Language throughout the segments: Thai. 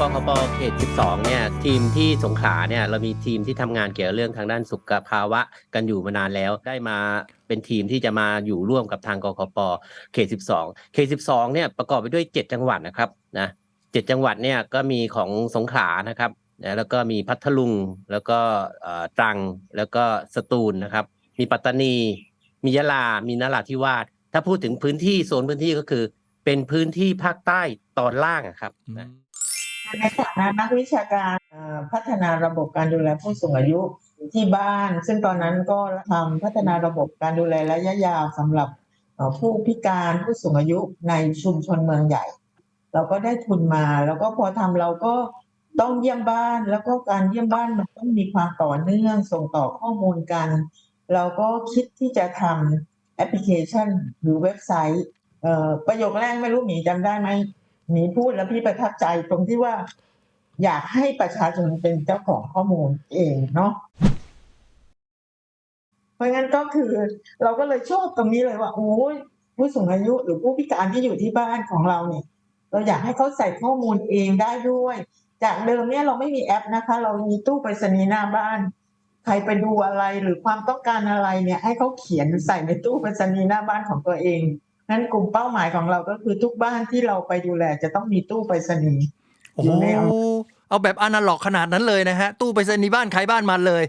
กขปเขต 12 เนี่ย ทีมที่สงขลาเนี่ย เรามีทีมที่ทำงานเกี่ยวกับเรื่องทางด้านสุขภาวะกันอยู่มานานแล้ว ได้มาเป็นทีมที่จะมาอยู่ร่วมกับทางกขปเขต 12 เขต 12 เนี่ยประกอบไปด้วย 7 จังหวัดนะครับนะเจ็ดจังหวัดเนี่ยก็มีของสงขลานะครับนะแล้วก็มีพัทลุงแล้วก็เอ่อตรังแล้วก็สตูลนะครับ มีปัตตานี มียะลา มีนราธิวาสถ้าพูดถึงพื้นที่โซนพื้นที่ก็คือ เป็นพื้นที่ภาคใต้ตอนล่างอะครับนะ ในฐานะนักวิชาการพัฒนาระบบการดูแลผู้สูงอายุที่บ้าน ซึ่งตอนนั้นก็ทำพัฒนาระบบการดูแลระยะยาวสำหรับผู้พิการผู้สูงอายุในชุมชนเมืองใหญ่ เราก็ได้ทุนมา แล้วก็พอทำเราก็ต้องเยี่ยมบ้าน แล้วก็การเยี่ยมบ้านมันต้องมีความต่อเนื่องส่งต่อข้อมูลกัน เราก็คิดที่จะทำแอปพลิเคชันหรือเว็บไซต์ประโยคแรกไม่รู้หมีจำได้ไหม หมีพูดแล้วพี่ประทับใจตรงที่ว่า อยากให้ประชาชนเป็นเจ้าของข้อมูลเองเนาะเพราะงั้นก็คือ เราก็เลยชอบตรงนี้เลยว่าโอ้ยผู้สูงอายุหรือผู้พิการที่อยู่ที่บ้านของเราเนี่ย เราอยากให้เขาใส่ข้อมูลเองได้ด้วย จากเดิมเนี่ยเราไม่มีแอปนะคะ เรามีตู้ไปรษณีย์หน้าบ้าน ใครไปดูอะไรหรือความต้องการอะไรเนี่ย ให้เขาเขียนใส่ในตู้ไปรษณีย์หน้าบ้านของตัวเอง นั้นกลุ่มเป้าหมายของเราก็คือทุกบ้านที่เราไปดูแลจะต้องมีตู้ไปรษณีย์โอ้อยู่โหในอำเภอเอาแบบอนาล็อกขนาดนั้นเลยนะฮะ ตู้ไปรษณีย์บ้านใครบ้านมันเลย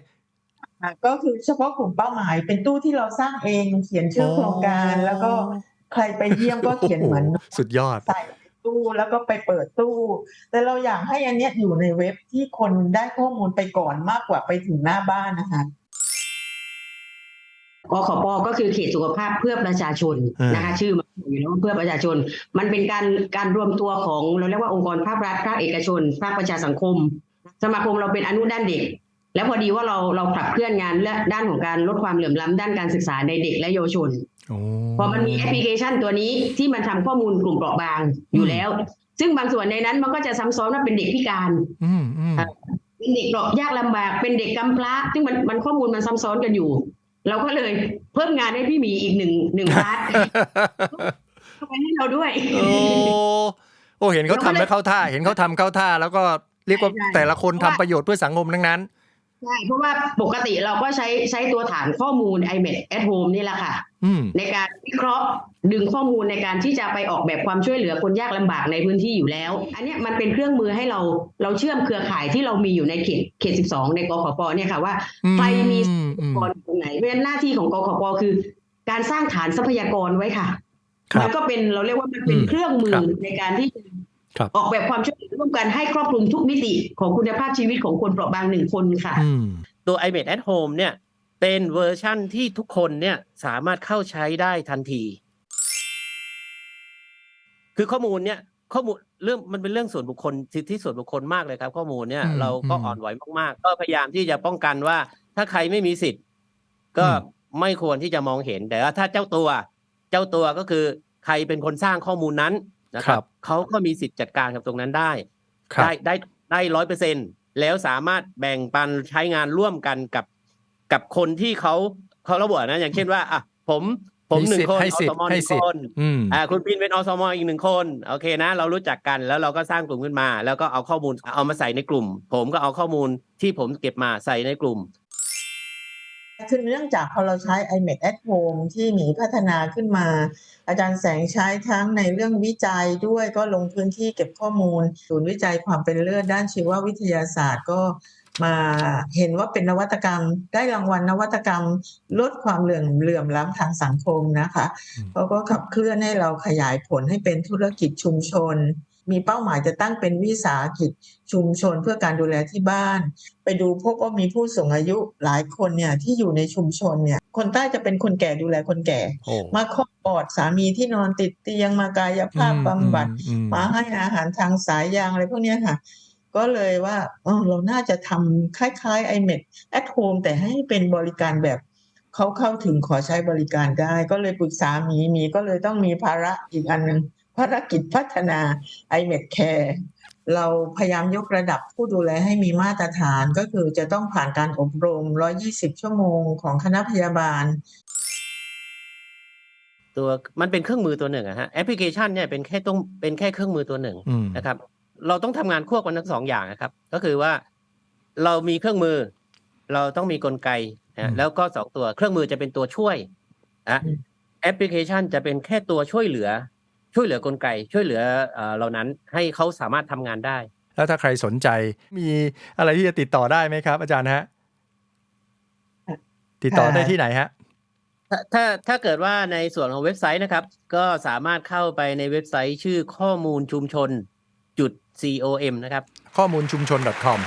อะก็คือเฉพาะกลุ่มเป้าหมาย เป็นตู้ที่เราสร้างเองเขียนชื่อโครงการแล้วก็ใครไปเยี่ยมก็เขียนเหมือนสุดยอดใส่ตู้แล้วก็ไปเปิดตู้ แต่เราอยากให้อันเนี้ยอยู่ในเว็บที่คนได้ข้อมูลไปก่อนมากกว่าไปถึงหน้าบ้านนะคะ กขปก็คือเขตสุขภาพเพื่อประชาชนอ่านนะคะชื่อมันอยู่แล้วว่าเพื่อประชาชน มันเป็นการการรวมตัวของเราเรียกว่าองค์กรภาครัฐภาคเอกชนภาคประชาสังคม สมาคมเราเป็นอนุด้านเด็ก แล้วพอดีว่าเราเราขับเคลื่อนงานและด้านของการลดความเหลื่อมล้ำด้านการศึกษาในเด็กและเยาวชนโอ้พอมันมีแอปพลิเคชันตัวนี้ที่มันทำข้อมูลกลุ่มเปราะบางอยู่แล้ว ซึ่งบางส่วนในนั้นมันก็จะซ้ำซ้อนว่าเป็นเด็กพิการอืมอืมเป็นเด็กเปราะยากลำบากเป็นเด็กกำพร้า ซึ่งมันมันข้อมูลมันซ้ำซ้อนกันอยู่ เราก็เลยเพิ่มงานให้พี่หมีอีกหนึ่งหนึ่งพาร์ทเข้าไปให้เราด้วย โอ้โอ้เห็นเขาทำแล้วเข้าท่า เห็นเขาทำเข้าท่า แล้วก็เรียกว่าใช่ใช่แต่ละคนเพทำราะว่าประโยชน์เพื่อสังคมทั้งนั้น ใช่เพราะว่าปกติเราก็ใช้ใช้ตัวฐานข้อมูล iMed at Home นี่แหละค่ะอืมในการวิเคราะห์ดึงข้อมูลในการที่จะไปออกแบบความช่วยเหลือคนยากลำบากในพื้นที่อยู่แล้ว อันเนี้ยมันเป็นเครื่องมือให้เราเราเชื่อมเครือข่ายที่เรามีอยู่ในเขตเขต 12 ในกขปเนี่ยค่ะว่าอืมใครมีอืมทรัพยากรตรงไหนเพราะฉะนั้นหน้าที่ของกขปคือ การสร้างฐานทรัพยากรไว้ค่ะครัมับนก็เป็นเราเรียกว่ามันเป็นอืมเครื่องมือครับในการที่จะครับ ออกแบบความช่วยเหลือร่วมกันให้ครอบคลุมทุกมิติของคุณภาพชีวิตของคนเปราะบางหนึ่งคนค่ะอืมตัว iMed at Home เนี่ยเป็นเวอร์ชั่นที่ทุกคนเนี่ยสามารถเข้าใช้ได้ทันที คือข้อมูลเนี่ยข้อมูลเรื่องมันเป็นเรื่องส่วนบุคคลสิทธิส่วนบุคคลมากเลยครับ ข้อมูลเนี่ยอืมเราก็อืมอ่อนไหวมากๆ ก็พยายามที่จะป้องกันว่า ถ้าใครไม่มีสิทธิ์ ก็อืมไม่ควรที่จะมองเห็นแต่ว่าถ้าเจ้าตัว เจ้าตัวก็คือใครเป็นคนสร้างข้อมูลนั้น นะคครัรับบเขาก็มีสิทธิ์จัดการกับตรงนั้นได้ครับได้ได้ได้ร้อยเปอร์เซ็นแล้วสามารถแบ่งปันใช้งานร่วมกันกับกับคนที่เขาเขาระบุนะอย่างเช่นว่าอะผมผมหนึ่งคนให้อสิทสธิ์มหให้นึ่งสิทคธิ์นอืมอ่าคุณปินเป็นอสมอีกหนึ่งคนโอเคนะ เรารู้จักกันแล้วเราก็สร้างกลุ่มขึ้นมา แล้วก็เอาข้อมูลเอามาใส่ในกลุ่ม ผมก็เอาข้อมูลที่ผมเก็บมาใส่ในกลุ่ม คือเนื่องจากพอเราใช้ iMed at Home ที่หนีพัฒนาขึ้นมา อาจารย์แสงใช้ทั้งในเรื่องวิจัยด้วยก็ลงพื้นที่เก็บข้อมูล ศูนย์วิจัยความเป็นเลิศด้านชีววิทยาศาสตร์ก็มาเห็นว่าเป็นนวัตกรรม ได้รางวัลนวัตกรรม ลดความเหลื่อมเหลื่อมล้ำทางสังคมนะคะอืมเขาก็ขับเคลื่อนให้เราขยายผลให้เป็นธุรกิจชุมชน มีเป้าหมายจะตั้งเป็นวิสาหกิจชุมชนเพื่อการดูแลที่บ้าน ไปดูพบว่ามีผู้สูงอายุหลายคนเนี่ยที่อยู่ในชุมชนเนี่ยคนใต้จะเป็นคนแก่ดูแลคนแก่โอ้มาคอยกอดสามีที่นอนติดเตียงมากายภาพบำบัดอืมมาให้อาหารทางสายยางอะไรพวกเนี้ยค่ะ ก็เลยว่าเออเราน่าจะทำคล้ายๆ iMed at home แต่ให้เป็นบริการแบบเขาเข้าถึงขอใช้บริการได้ ก็เลยปรึกษาหมีหมีก็เลยต้องมีภาระอีกอันหนึ่ง ภารกิจพัฒนา iMed Care เราพยายามยกระดับผู้ดูแลให้มีมาตรฐานก็คือจะต้องผ่านการอบรม 120 ชั่วโมงของคณะพยาบาล ตัวมันเป็นเครื่องมือตัวหนึ่งอะฮะแอปพลิเคชันเนี่ยเป็นแค่ต้องเป็นแค่เครื่องมือตัวหนึ่งอืมนะครับ เราต้องทำงานควบกันทั้งสองอย่างนะครับ ก็คือว่าเรามีเครื่องมือ เราต้องมีกลไกอืนะมแล้วก็สองตัวเครื่องมือจะเป็นตัวช่วยอะอืมแอปพลิเคชันจะเป็นแค่ตัวช่วยเหลือ ช่วยเหลือกลไก ช่วยเหลือเอ่อเหล่านั้นให้เขาสามารถทำงานได้ แล้วถ้าใครสนใจมีอะไรที่จะติดต่อได้ไหมครับ อาจารย์ฮะติดต่อได้ที่ไหนฮะถ้าถ้าถ้าเกิดว่าในส่วนของเว็บไซต์นะครับ ก็สามารถเข้าไปในเว็บไซต์ชื่อข้อมูลชุมชนจุด com นะครับ ข้อมูลชุมชน .com